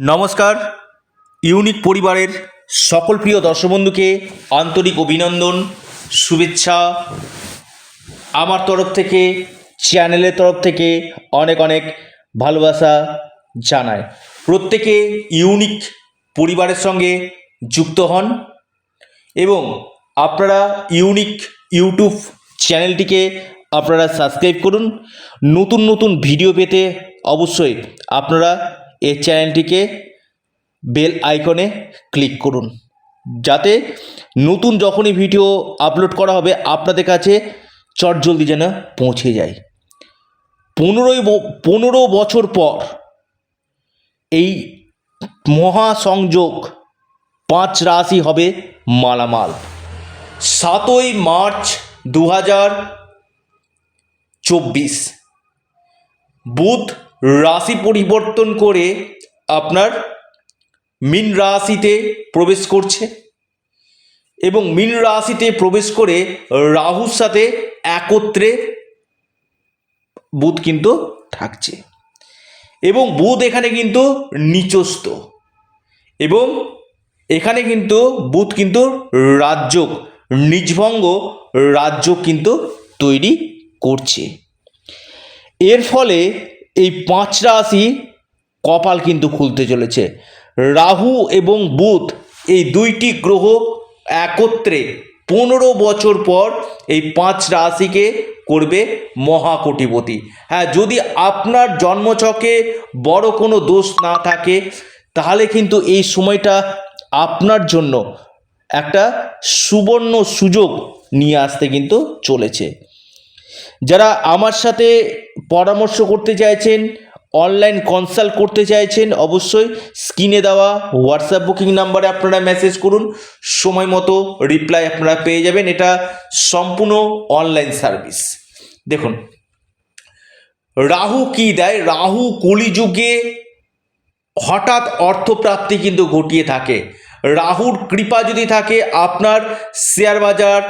নমস্কার। ইউনিক পরিবারের সকল প্রিয় দর্শক বন্ধুকে আন্তরিক অভিনন্দন, শুভেচ্ছা। আমার তরফ থেকে, চ্যানেলের তরফ থেকে অনেক অনেক ভালোবাসা জানায়। প্রত্যেকে ইউনিক পরিবারের সঙ্গে যুক্ত হন এবং আপনারা ইউনিক ইউটিউব চ্যানেলটিকে আপনারা সাবস্ক্রাইব করুন। নতুন নতুন ভিডিও পেতে অবশ্যই আপনারা এই চ্যানেলটিকে বেল আইকনে ক্লিক করুন। যাতে নতুন যখনই ভিডিও আপলোড করা হবে, আপনাদের কাছে চটজলদি যেন পৌঁছে যায়। পনেরোই পনেরো বছর পর এই মহাসংযোগ পাঁচ রাশি হবে মালামাল। সাতই মার্চ দু হাজার চব্বিশ। বুধ রাশি পরিবর্তন করে আপনার মীন রাশিতে প্রবেশ করছে এবং মীন রাশিতে প্রবেশ করে রাহুর সাথে একত্রে বুধ কিন্তু থাকছে এবং বুধ এখানে কিন্তু নিচস্ত এবং এখানে কিন্তু বুধ কিন্তু রাজ্য নিজভঙ্গ রাজ্য কিন্তু তৈরি করছে। এর ফলে এই পাঁচ রাশি কপাল কিন্তু খুলতে চলেছে। রাহু এবং বুধ এই দুইটি গ্রহ একত্রে পনেরো বছর পর এই পাঁচ রাশিকে করবে মহাকোটিপতি। হ্যাঁ যদি আপনার জন্মছকে বড় কোনো দোষ না থাকে, তাহলে কিন্তু এই সময়টা আপনার জন্য একটা সুবর্ণ সুযোগ নিয়ে আসতে কিন্তু চলেছে। যারা আমার সাথে পরামর্শ করতে চাইছেন অনলাইন কনসাল্ট করতে চাইছেন, অবশ্যই স্ক্রিনে দেওয়া হোয়াটসঅ্যাপ বুকিং নাম্বারে আপনারা মেসেজ করুন, সময় মতো রিপ্লাই আপনারা পেয়ে যাবেন, এটা সম্পূর্ণ অনলাইন সার্ভিস দেখুন, রাহু কি দেয়? রাহু কলিযুগে হঠাৎ অর্থপ্রাপ্তি কিন্তু ঘটিয়ে থাকে। রাহুর কৃপা যদি থাকে, আপনার শেয়ার বাজার,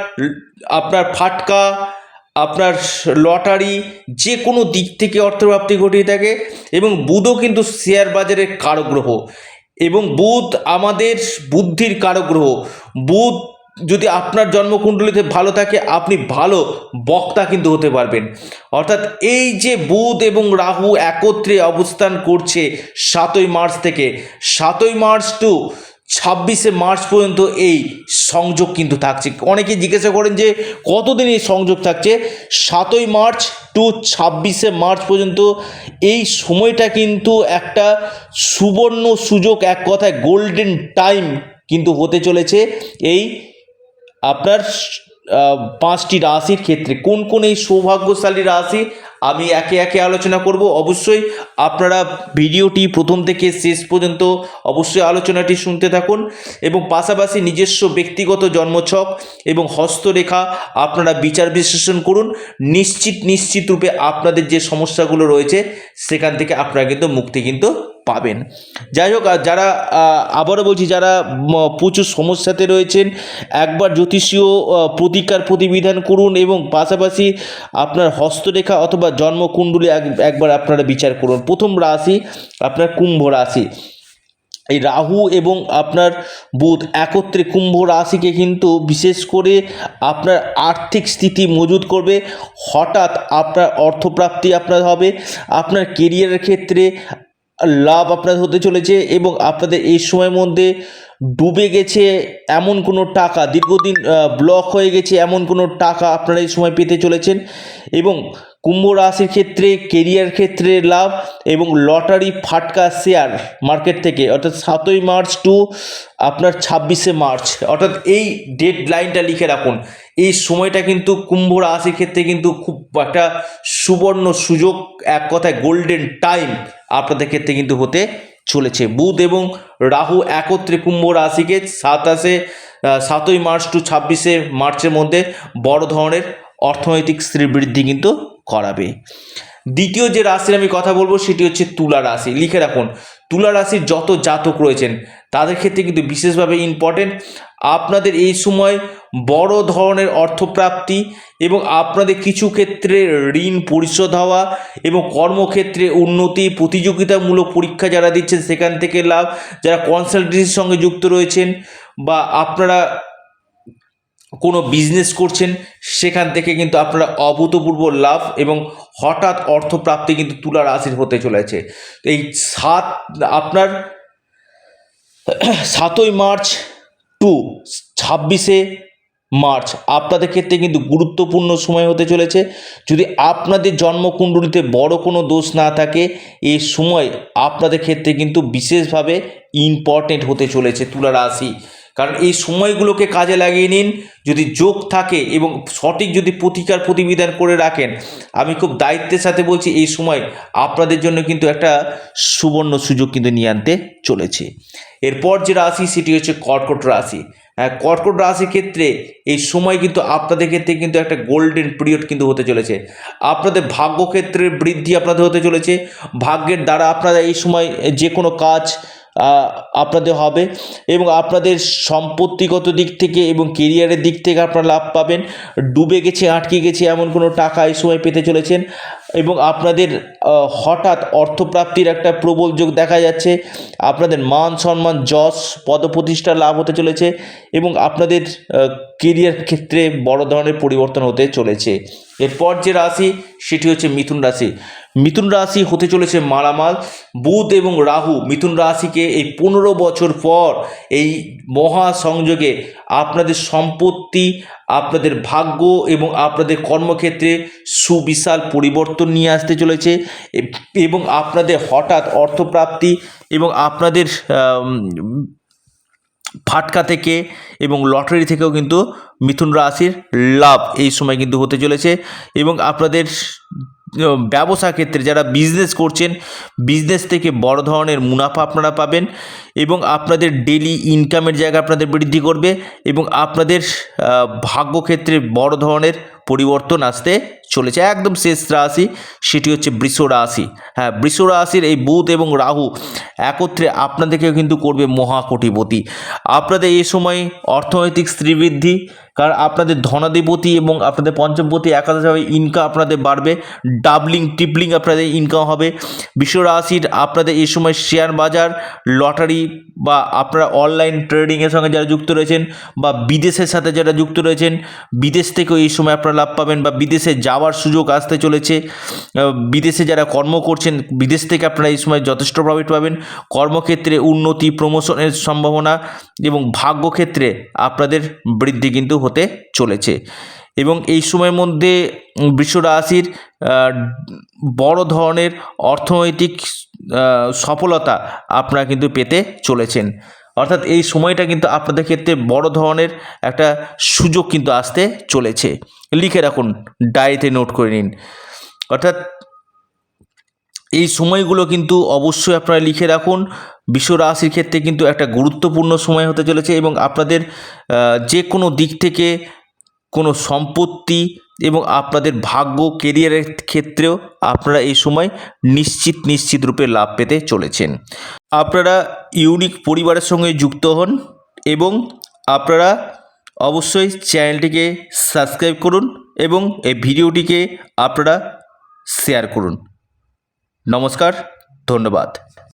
আপনার ফাটকা আপনার লটারি যে কোনো দিক থেকে অর্থপ্রাপ্তি ঘটিয়ে থাকে এবং বুধও কিন্তু শেয়ার বাজারের কারক গ্রহ। এবং বুধ আমাদের বুদ্ধির কারক গ্রহ। বুধ যদি আপনার জন্মকুণ্ডলিতে ভালো থাকে, আপনি ভালো বক্তা কিন্তু হতে পারবেন। অর্থাৎ এই যে বুধ এবং রাহু একত্রে অবস্থান করছে সাতই মার্চ থেকে, সাতই মার্চ টু ছাব্বিশে মার্চ পর্যন্ত এই সংযোগ কিন্তু থাকছে। অনেকে জিজ্ঞাসা করেন যে কতদিন এই সংযোগ থাকছে? সাতই মার্চ টু ছাব্বিশে মার্চ পর্যন্ত এই সময়টা কিন্তু একটা সুবর্ণ সুযোগ, এক কথায় গোল্ডেন টাইম কিন্তু হতে চলেছে। এই আপনার পাঁচটি রাশির ক্ষেত্রে কোন কোন এই সৌভাগ্যশালী রাশি আমি একে একে আলোচনা করব? অবশ্যই আপনারা ভিডিওটি প্রথম থেকে শেষ পর্যন্ত অবশ্যই আলোচনাটি শুনতে থাকুন এবং পাশাপাশি নিজস্ব ব্যক্তিগত জন্মছক এবং হস্তরেখা আপনারা বিচার বিশ্লেষণ করুন। নিশ্চিত নিশ্চিত রূপে আপনাদের যে সমস্যাগুলো রয়েছে, সেখান থেকে আপনারা কিন্তু মুক্তি কিন্তু পাবেন। যাই হোক যারা আবারও বলছি, যারা প্রচুর সমস্যাতে রয়েছেন, একবার জ্যোতিষীয় প্রতিকার প্রতিবিধান করুন এবং পাশাপাশি আপনার হস্তরেখা অথবা জন্মকুণ্ডলী এক, একবার আপনারা বিচার করুন। প্রথম রাশি আপনার কুম্ভ রাশি। এই রাহু এবং আপনার বুধ একত্রে কুম্ভ রাশিকে কিন্তু বিশেষ করে আপনার আর্থিক স্থিতি মজুত করবে। হঠাৎ আপনার অর্থপ্রাপ্তি আপনার হবে। আপনার কেরিয়ারের ক্ষেত্রে লাভ আপনার হতে চলেছে এবং আপনাদের এই সময়ের মধ্যে ডুবে গেছে এমন কোনো টাকা, দীর্ঘদিন ব্লক হয়ে গেছে এমন কোনো টাকা আপনারা এই সময় পেতে চলেছেন এবং কুম্ভ রাশির ক্ষেত্রে কেরিয়ার ক্ষেত্রে লাভ এবং লটারি ফাটকা শেয়ার মার্কেট থেকে, অর্থাৎ সাতই মার্চ টু আপনার ছাব্বিশে মার্চ, অর্থাৎ এই ডেড লাইনটা লিখে রাখুন। এই সময়টা কিন্তু কুম্ভ রাশির ক্ষেত্রে কিন্তু খুব একটা সুবর্ণ সুযোগ, এক কথায় গোল্ডেন টাইম আপনাদের ক্ষেত্রে কিন্তু হতে চলেছে। বুধ এবং রাহু একত্রে কুম্ভ রাশিকে সাতাশে সাতই মার্চ টু ছাব্বিশে মার্চের মধ্যে বড় ধরনের অর্থনৈতিক শ্রীবৃদ্ধি কিন্তু করাবে। দ্বিতীয় যে রাশির আমি কথা বলব সেটি হচ্ছে তুলা রাশি। লিখে রাখুন, তুলা রাশির যত জাতক রয়েছেন, তাদের ক্ষেত্রে কিন্তু বিশেষভাবে ইম্পর্টেন্ট আপনাদের এই সময় বড় ধরনের অর্থপ্রাপ্তি এবং আপনাদের কিছু ক্ষেত্রে ঋণ পরিশোধ হওয়া এবং কর্মক্ষেত্রে উন্নতি, প্রতিযোগিতামূলক পরীক্ষা যারা দিচ্ছেন সেখান থেকে লাভ, যারা কনসালটেন্সির সঙ্গে যুক্ত রয়েছেন বা আপনারা কোনো বিজনেস করছেন, সেখান থেকে কিন্তু আপনারা অভূতপূর্ব লাভ এবং হঠাৎ অর্থপ্রাপ্তি কিন্তু তুলা রাশির হতে চলেছে। এই সাত, আপনার সাতই মার্চ টু ছাব্বিশে মার্চ আপনাদের ক্ষেত্রে কিন্তু গুরুত্বপূর্ণ সময় হতে চলেছে। যদি আপনাদের জন্মকুণ্ডলিতে বড় কোনো দোষ না থাকে এই সময় আপনাদের ক্ষেত্রে কিন্তু বিশেষভাবে ইম্পর্টেন্ট হতে চলেছে তুলা রাশি। কারণ এই সময়গুলোকে কাজে লাগিয়ে নিন, যদি যোগ থাকে এবং সঠিক যদি প্রতিকার প্রতিবিধান করে রাখেন, আমি খুব দায়িত্বের সাথে বলছি এই সময় আপনাদের জন্য কিন্তু একটা সুবর্ণ সুযোগ কিন্তু নিয়ে আনতে চলেছে। এরপর যে রাশি, সেটি হচ্ছে কর্কট রাশি। হ্যাঁ কর্কট রাশির ক্ষেত্রে এই সময় কিন্তু আপনাদের ক্ষেত্রে কিন্তু একটা গোল্ডেন পিরিয়ড কিন্তু হতে চলেছে। আপনাদের ভাগ্যক্ষেত্রের বৃদ্ধি আপনাদের হতে চলেছে। ভাগ্যের দ্বারা আপনারা এই সময় যে কোনো কাজ আপনাদের হবে এবং আপনাদের সম্পত্তিগত দিক থেকে এবং কেরিয়ারের দিক থেকে আপনারা লাভ পাবেন। ডুবে গেছে, আটকে গেছে এমন কোনো টাকা এই সময় পেতে চলেছেন। এবং আপনাদের হঠাৎ অর্থপ্রাপ্তির একটা প্রবল যোগ দেখা যাচ্ছে। আপনাদের মান সম্মান, যশ, পদপ্রতিষ্ঠা লাভ হতে চলেছে এবং আপনাদের কেরিয়ার ক্ষেত্রে বড় ধরনের পরিবর্তন হতে চলেছে। এরপর যে রাশি, সেটি হচ্ছে মিথুন রাশি। মিথুন রাশি হতে চলেছে মালামাল। বুধ এবং রাহু মিথুন রাশিকে এই পনেরো বছর পর এই মহা সংযোগে আপনাদের সম্পত্তি আপনাদের ভাগ্য এবং আপনাদের কর্মক্ষেত্রে সুবিশাল পরিবর্তন নিয়ে আসতে চলেছে। এবং আপনাদের হঠাৎ অর্থপ্রাপ্তি এবং আপনাদের ফাটকা থেকে এবং লটারি থেকেও কিন্তু মিথুন রাশির লাভ এই সময় কিন্তু হতে চলেছে। এবং আপনাদের ব্যবসা ক্ষেত্রে যারা বিজনেস করছেন বিজনেস থেকে বড় ধরনের মুনাফা আপনারা পাবেন এবং আপনাদের ডেলি ইনকামের জায়গা আপনাদের বৃদ্ধি করবে এবং আপনাদের ভাগ্য ভাগ্যক্ষেত্রে বড় ধরনের পরিবর্তন আসতে চলেছে, একদম শেষ রাশি সেটি হচ্ছে বৃষ রাশি। হ্যাঁ বৃষ রাশির এই বুধ এবং রাহু একত্রে আপনাদেরকেও কিন্তু করবে মহাকোটিপতি। আপনাদের এই সময় অর্থনৈতিক শ্রীবৃদ্ধি কারণ আপনাদের ধনাধিপতি এবং আপনাদের পঞ্চমপতি একাদশভাবে ইনকাম আপনাদের বাড়বে ডাবলিং ট্রিপলিং আপনাদের ইনকাম হবে। বিশ্ব রাশির আপনাদের এই সময় শেয়ার বাজার লটারি বা আপনারা অনলাইন ট্রেডিংয়ের সঙ্গে যারা যুক্ত রয়েছেন বা বিদেশের সাথে যারা যুক্ত রয়েছেন, বিদেশ থেকেও এই সময় আপনারা লাভ পাবেন বা বিদেশে যাওয়ার সুযোগ আসতে চলেছে। বিদেশে যারা কর্ম করছেন, বিদেশ থেকে আপনারা এই সময় যথেষ্ট প্রফিট পাবেন। কর্মক্ষেত্রে উন্নতি প্রমোশনের সম্ভাবনা এবং ভাগ্যক্ষেত্রে আপনাদের বৃদ্ধি কিন্তু হতে চলেছে। এবং এই সময়ের মধ্যে বৃষ রাশির বড় ধরনের অর্থনৈতিক সফলতা আপনারা কিন্তু পেতে চলেছেন। অর্থাৎ এই সময়টা কিন্তু আপনাদের ক্ষেত্রে বড় ধরনের একটা সুযোগ কিন্তু আসতে চলেছে। লিখে রাখুন ডায়েরিতে নোট করে নিন। অর্থাৎ এই সময়গুলো কিন্তু অবশ্যই আপনারা লিখে রাখুন। বিশ্ব রাশির ক্ষেত্রে কিন্তু একটা গুরুত্বপূর্ণ সময় হতে চলেছে এবং আপনাদের যে কোনো দিক থেকে কোনো সম্পত্তি এবং আপনাদের ভাগ্য কেরিয়ারের ক্ষেত্রেও আপনারা এই সময় নিশ্চিত নিশ্চিত রূপে লাভ পেতে চলেছেন। আপনারা ইউনিক পরিবারের সঙ্গে যুক্ত হন এবং আপনারা অবশ্যই চ্যানেলটিকে সাবস্ক্রাইব করুন এবং এই ভিডিওটিকে আপনারা শেয়ার করুন। নমস্কার, ধন্যবাদ।